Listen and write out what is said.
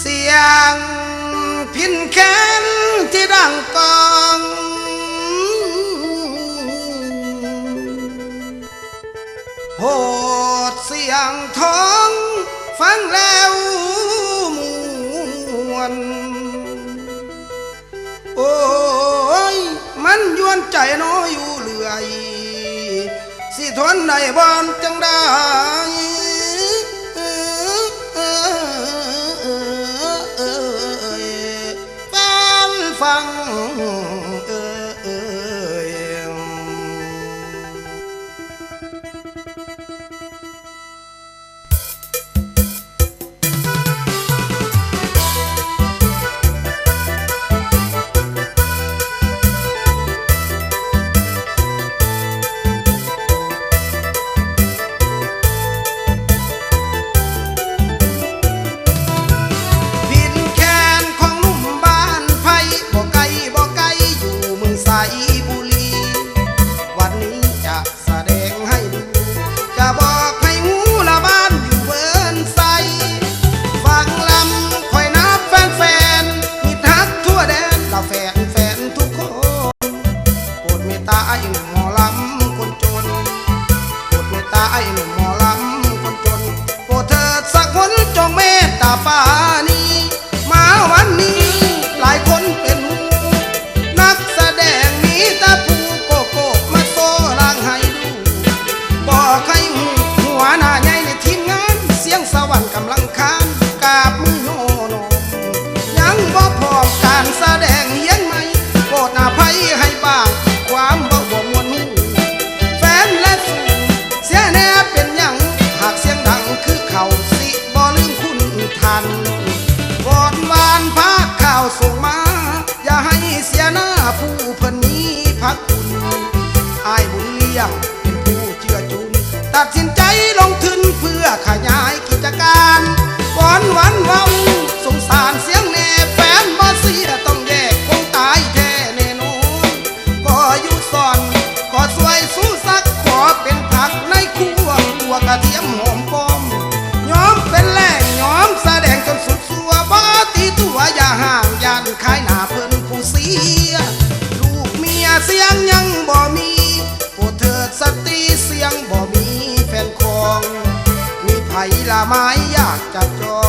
เสียงพินแค้นที่ดังกองโหดเสียงท้องฟังแล้วมวนโอ้ย มันยวนใจน้อยอยู่เรื่อย สิทนในบ้านจังได้ ง ตาไอ้หนุ่มหมอลำคนจนโปรดเมตตาไอ้หนุ่มหมอลำคนจนโปรดเถิดสักคนจงเมตตาฟ้านี้มาวันนี้ หลายคนเป็นหูนักแสดงมีต่ผู้โกโก้มาโซลางให้ดูบอกให้หูหัวหน้าใหญ่ในทีมงานเสียงสวรรค์กำลังคานกรา พักคุณอายบุญเลี้ยงเป็นผู้เจือจุนตัดสินใจลงทุนเพื่อขยายกิจการวอนวันเว้าสงสารเสียงแน่แฟนบ่เสียต้องแยกคงตายแท้แน่นอนก็อยู่ซ่อนขอสวยสู้สักขอเป็นผักในครัวตัวกระเทียมหอมป้อมยอมเป็นแหล่งยอมแสดงจนสุดสัวบ่ตีตัวอย่าห่างยันขายหน้าเพิ่น ละไม้อยากจะจอ